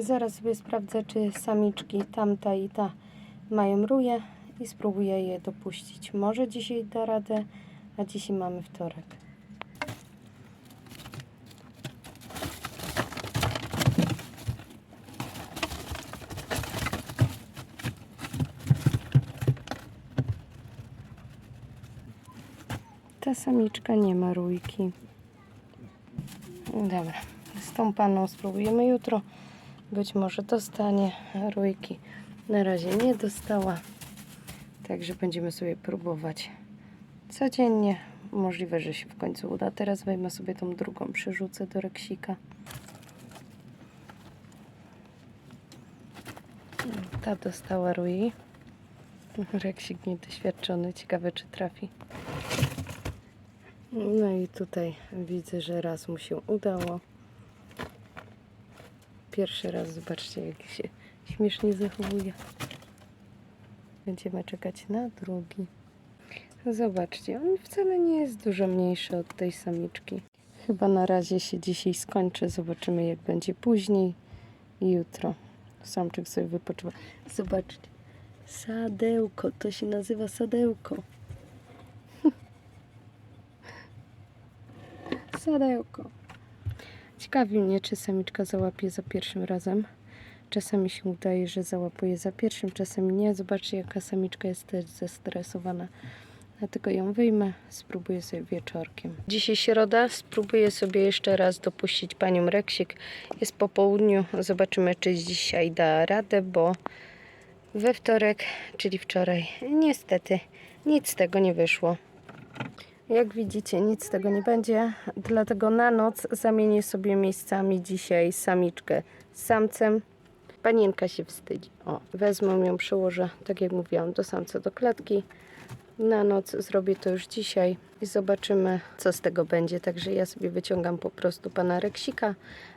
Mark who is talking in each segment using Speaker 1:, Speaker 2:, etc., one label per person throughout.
Speaker 1: Zaraz sobie sprawdzę, czy samiczki tamta i ta mają ruje i spróbuję je dopuścić. Może dzisiaj da radę, a dzisiaj mamy wtorek. Ta samiczka nie ma rójki. Dobra, z tą paną spróbujemy jutro. Być może dostanie rójki. Na razie nie dostała. Także będziemy sobie próbować codziennie. Możliwe, że się w końcu uda. Teraz wejmę sobie tą drugą, przerzucę do reksika. Ta dostała rój. Reksik niedoświadczony. Ciekawe, czy trafi. No i tutaj widzę, że raz mu się udało. Pierwszy raz zobaczcie, jak się śmiesznie zachowuje. Będziemy czekać na drugi. Zobaczcie, on wcale nie jest dużo mniejszy od tej samiczki. Chyba na razie się dzisiaj skończy. Zobaczymy, jak będzie później i jutro. Samczyk sobie wypoczywa. Zobaczcie. Sadełko, to się nazywa sadełko. Sadełko. Ciekawi mnie, czy samiczka załapie za pierwszym razem. Czasami się udaje, że załapuje za pierwszym, czasami nie. Zobaczcie, jaka samiczka jest też zestresowana. Dlatego ją wyjmę, spróbuję sobie wieczorkiem. Dzisiaj środa, spróbuję sobie jeszcze raz dopuścić panią Reksik. Jest po południu, zobaczymy, czy dzisiaj da radę, bo we wtorek, czyli wczoraj, niestety nic z tego nie wyszło. Jak widzicie, nic z tego nie będzie, dlatego na noc zamienię sobie miejscami dzisiaj samiczkę z samcem. Panienka się wstydzi. O, wezmę ją, przełożę, tak jak mówiłam, do samca do klatki. Na noc zrobię to już dzisiaj i zobaczymy, co z tego będzie. Także ja sobie wyciągam po prostu pana Reksika.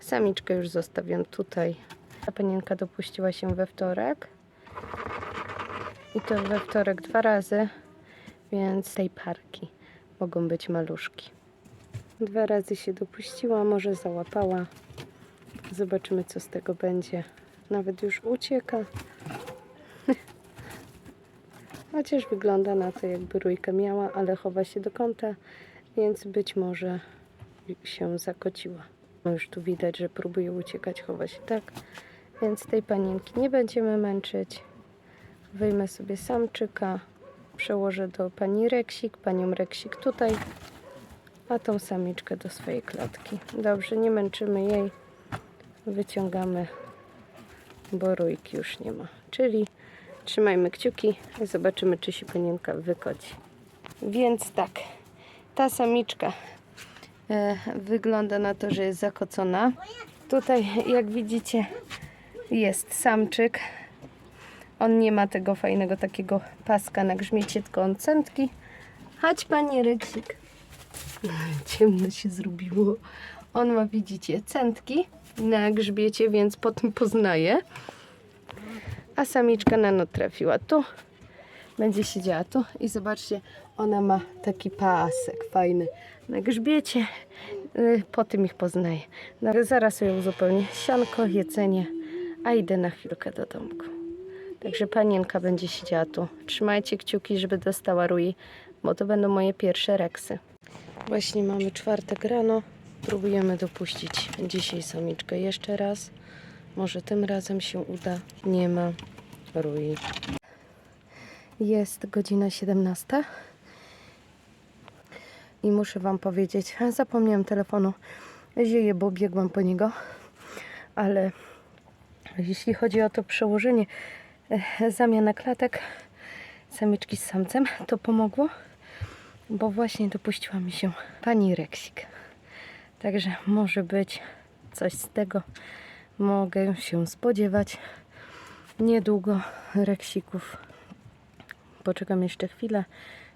Speaker 1: Samiczkę już zostawiam tutaj. Ta panienka dopuściła się we wtorek. I to we wtorek dwa razy, więc tej parki mogą być maluszki. Dwa razy się dopuściła, może załapała. Zobaczymy, co z tego będzie. Nawet już ucieka. Chociaż wygląda na to, jakby rójkę miała, ale chowa się do kąta, więc być może się zakociła. No już tu widać, że próbuje uciekać, chowa się tak. Więc tej panienki nie będziemy męczyć. Wyjmę sobie samczyka, przełożę do pani Reksik, panią Reksik tutaj, a tą samiczkę do swojej klatki. Dobrze, nie męczymy jej, wyciągamy, bo rójki już nie ma. Czyli trzymajmy kciuki i zobaczymy, czy się panienka wykodzi. Więc tak, ta samiczka e, wygląda na to, że jest zakocona. Tutaj, jak widzicie, jest samczyk. On nie ma tego fajnego takiego paska na grzmiecie, tylko on centki. Chodź, panie Ryksik. Ciemno się zrobiło. On ma, widzicie, centki na grzbiecie, więc potem poznaje. A samiczka na no trafiła tu. Będzie siedziała tu i zobaczcie, ona ma taki pasek fajny na grzbiecie. Y, Po tym ich poznaje. No, zaraz ją uzupełnię. Sianko, jedzenie, a idę na chwilkę do domku. Także panienka będzie siedziała tu. Trzymajcie kciuki, żeby dostała rui, bo to będą moje pierwsze reksy. Właśnie mamy czwartek rano. Próbujemy dopuścić dzisiaj samiczkę jeszcze raz. Może tym razem się uda. Nie ma rui. Jest godzina 17. I muszę Wam powiedzieć, zapomniałam telefonu. Zieję, bo biegłam po niego. Ale jeśli chodzi o to przełożenie, zamiana klatek samiczki z samcem, to pomogło, bo właśnie dopuściła mi się pani Reksik. Także może być coś z tego. Mogę się spodziewać niedługo Reksików. Poczekam jeszcze chwilę,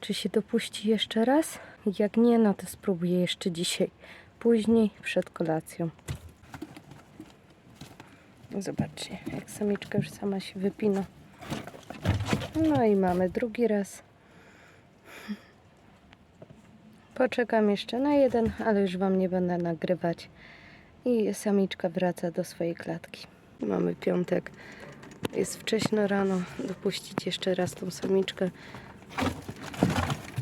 Speaker 1: czy się dopuści jeszcze raz. Jak nie, no to spróbuję jeszcze dzisiaj. Później, przed kolacją. Zobaczcie, jak samiczka już sama się wypina. No i mamy drugi raz. Poczekam jeszcze na jeden, ale już Wam nie będę nagrywać. I samiczka wraca do swojej klatki. Mamy piątek. Jest wcześno rano. Dopuścić jeszcze raz tą samiczkę.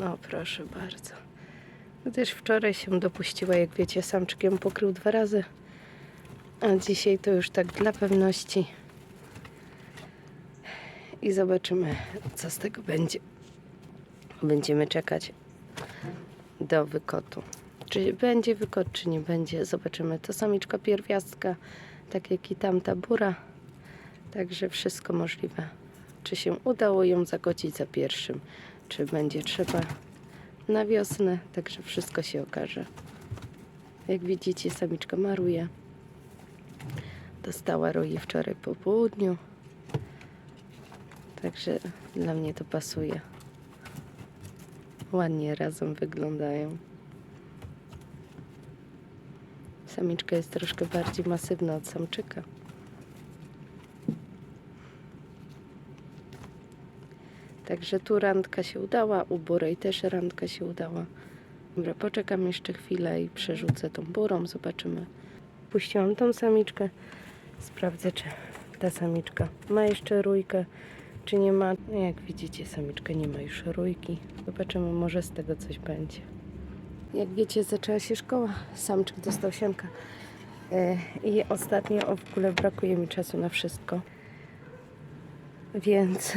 Speaker 1: No proszę bardzo. Też wczoraj się dopuściła, jak wiecie, samczykiem pokrył dwa razy. A dzisiaj to już tak dla pewności. I zobaczymy, co z tego będzie. Będziemy czekać do wykotu. Czy będzie wykot, czy nie będzie, zobaczymy. To samiczka pierwiastka, tak jak i tamta bura. Także wszystko możliwe. Czy się udało ją zagodzić za pierwszym, czy będzie trzeba na wiosnę, także wszystko się okaże. Jak widzicie, samiczka maruje. Dostała roi wczoraj po południu. Także dla mnie to pasuje. Ładnie razem wyglądają. Samiczka jest troszkę bardziej masywna od samczyka. Także tu randka się udała, u Burej też randka się udała. Dobra, poczekam jeszcze chwilę i przerzucę tą burą, zobaczymy. Puściłam tą samiczkę, sprawdzę czy ta samiczka ma jeszcze rójkę, czy nie ma. No Jak widzicie, samiczka nie ma już rójki. Zobaczymy, może z tego coś będzie. Jak wiecie, zaczęła się szkoła, samczyk dostał sianka. E, I ostatnio w ogóle brakuje mi czasu na wszystko. Więc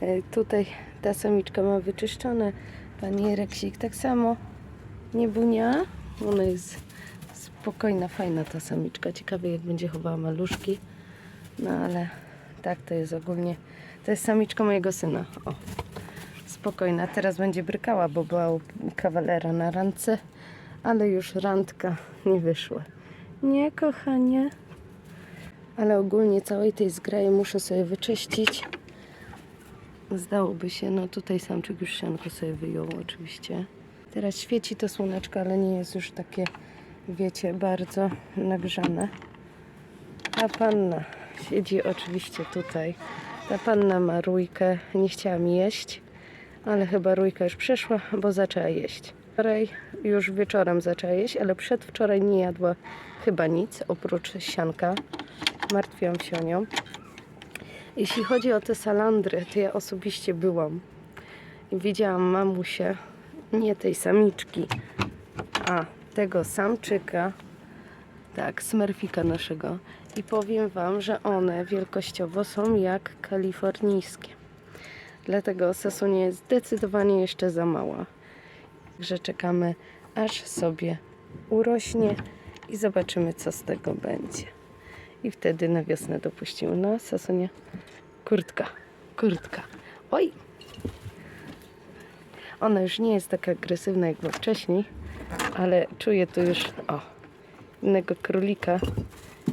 Speaker 1: e, tutaj ta samiczka ma wyczyszczone. Pani Reksik tak samo. Nie bunia. Ona jest spokojna, fajna ta samiczka. Ciekawe jak będzie chowała maluszki. No ale tak to jest ogólnie. To jest samiczka mojego syna. O. Spokojna. Teraz będzie brykała, bo była u kawalera na randce. Ale już randka nie wyszła. Nie, kochanie. Ale ogólnie całej tej zgrai muszę sobie wyczyścić. Zdałoby się, no tutaj samczyk już sianko sobie wyjął oczywiście. Teraz świeci to słoneczko, ale nie jest już takie, wiecie, bardzo nagrzane. A panna siedzi oczywiście tutaj. Ta panna ma rójkę, nie chciała mi jeść, ale chyba rójka już przeszła, bo zaczęła jeść. Wczoraj już wieczorem zaczęła jeść, ale przedwczoraj nie jadła chyba nic, oprócz sianka. Martwiłam się o nią. Jeśli chodzi o te salandry, to ja osobiście byłam i widziałam mamusię, nie tej samiczki, a tego samczyka, tak, smerfika naszego. I powiem Wam, że one wielkościowo są jak kalifornijskie. Dlatego Sasunia jest zdecydowanie jeszcze za mała. Także czekamy, aż sobie urośnie i zobaczymy, co z tego będzie. I wtedy na wiosnę dopuścimy. No, Sasunia, kurtka, kurtka. Oj! Ona już nie jest taka agresywna jak była wcześniej, ale czuję tu już, o, innego królika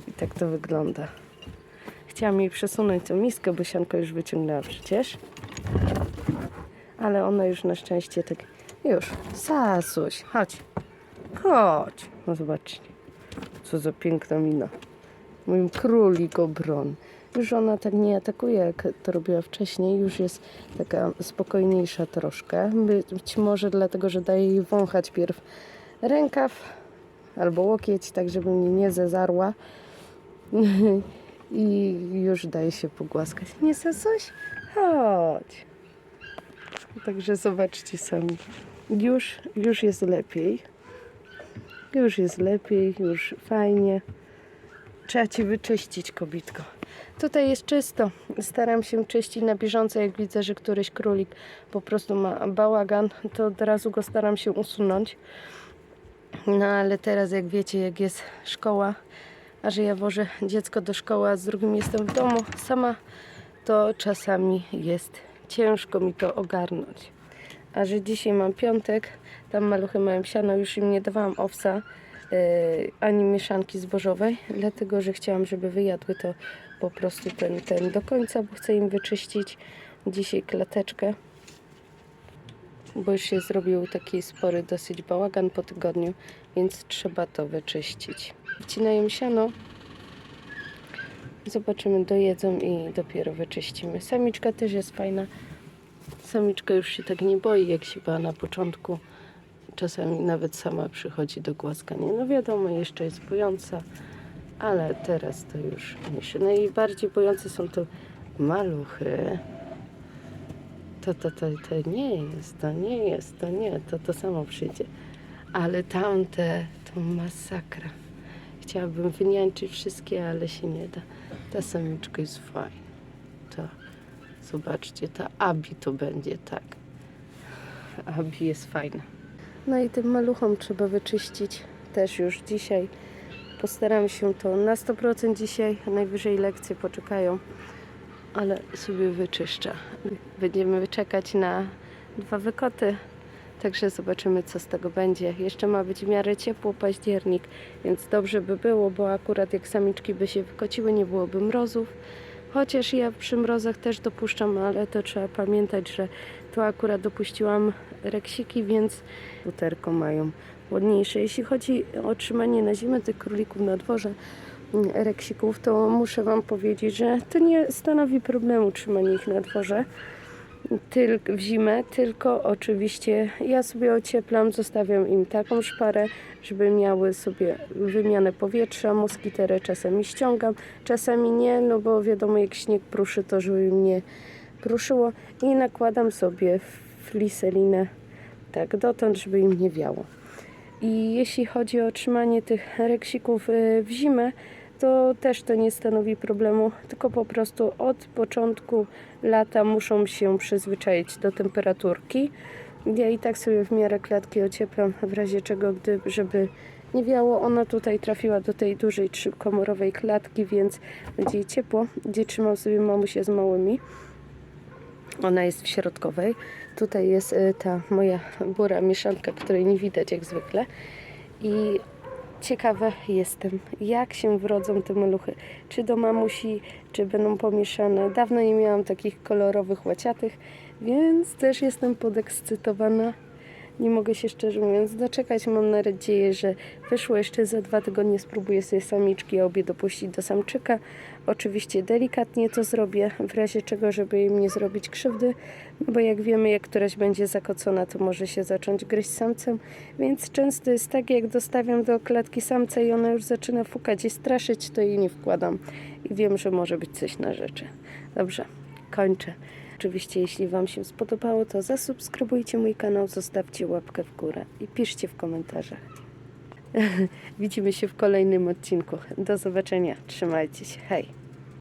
Speaker 1: i tak to wygląda. Chciałam jej przesunąć tą miskę, bo sianko już wyciągnęła przecież. Ale ona już na szczęście tak... Już, Sasuś, chodź. Chodź. No zobaczcie. Co za piękna mina. Mój królik obron. Już ona tak nie atakuje, jak to robiła wcześniej. Już jest taka spokojniejsza troszkę. Być może dlatego, że daje jej wąchać pierw rękaw albo łokieć, tak żeby mnie nie zezarła. I już daje się pogłaskać. Nie Sasuś? Chodź. Także zobaczcie sami. Już, już jest lepiej. Już jest lepiej, już fajnie. Trzeba ci wyczyścić, kobitko. Tutaj jest czysto. Staram się czyścić na bieżąco, jak widzę, że któryś królik po prostu ma bałagan, to od razu go staram się usunąć. No ale teraz, jak wiecie, jak jest szkoła, a że ja wożę dziecko do szkoły, a z drugim jestem w domu sama, to czasami jest ciężko mi to ogarnąć. A że dzisiaj mam piątek, tam maluchy mają siano, już im nie dawałam owsa yy, ani mieszanki zbożowej, dlatego że chciałam, żeby wyjadły to po prostu ten, ten do końca, bo chcę im wyczyścić dzisiaj klateczkę, bo już się zrobił taki spory dosyć bałagan po tygodniu, więc trzeba to wyczyścić. Wcinają siano, zobaczymy, dojedzą i dopiero wyczyścimy. Samiczka też jest fajna. Samiczka już się tak nie boi, jak się bała na początku. Czasami nawet sama przychodzi do głaskania. No wiadomo, jeszcze jest bojąca, ale teraz to już mniejsze. Najbardziej bojące są to maluchy. To, to, to, to nie jest, to nie jest, to nie, to to samo przyjdzie. Ale tamte to masakra. Chciałabym wyniańczyć wszystkie, ale się nie da. Ta samiczka jest fajna. To, zobaczcie, ta Abi to będzie tak. Abi jest fajna. No i tym maluchom trzeba wyczyścić też już dzisiaj. Postaram się to na 100% dzisiaj, najwyżej lekcje poczekają, ale sobie wyczyszczę. Będziemy czekać na dwa wykoty, także zobaczymy co z tego będzie. Jeszcze ma być w miarę ciepło październik, więc dobrze by było, bo akurat jak samiczki by się wykociły, nie byłoby mrozów. Chociaż ja przy mrozach też dopuszczam, ale to trzeba pamiętać, że tu akurat dopuściłam reksiki, więc buterko mają ładniejsze. Jeśli chodzi o trzymanie na zimę tych królików na dworze, mm, reksików, to muszę Wam powiedzieć, że to nie stanowi problemu trzymanie ich na dworze tylko w zimę, tylko oczywiście ja sobie ocieplam, zostawiam im taką szparę, żeby miały sobie wymianę powietrza, moskiterę czasami ściągam, czasami nie, no bo wiadomo jak śnieg pruszy, to żeby im nie pruszyło i nakładam sobie fliselinę tak dotąd, żeby im nie wiało. I jeśli chodzi o trzymanie tych reksików y, w zimę, to też to nie stanowi problemu, tylko po prostu od początku lata muszą się przyzwyczaić do temperaturki. Ja i tak sobie w miarę klatki ocieplam, w razie czego, gdy, żeby nie wiało. Ona tutaj trafiła do tej dużej trzykomorowej klatki, więc będzie jej ciepło, gdzie trzymał sobie mamusia z małymi. Ona jest w środkowej. Tutaj jest y, ta moja bura mieszanka, której nie widać jak zwykle. I ciekawa jestem, jak się wrodzą te maluchy. Czy do mamusi, czy będą pomieszane. Dawno nie miałam takich kolorowych łaciatych, więc też jestem podekscytowana. Nie mogę się szczerze mówiąc doczekać. Mam nadzieję, że wyszło jeszcze za dwa tygodnie. Spróbuję sobie samiczki obie dopuścić do samczyka. Oczywiście delikatnie to zrobię, w razie czego, żeby im nie zrobić krzywdy, no bo jak wiemy, jak któraś będzie zakocona, to może się zacząć gryźć samcem, więc często jest tak, jak dostawiam do klatki samca i ona już zaczyna fukać i straszyć, to jej nie wkładam i wiem, że może być coś na rzeczy. Dobrze, kończę. Oczywiście, jeśli Wam się spodobało, to zasubskrybujcie mój kanał, zostawcie łapkę w górę i piszcie w komentarzach. Widzimy się w kolejnym odcinku. Do zobaczenia. Trzymajcie się. Hej!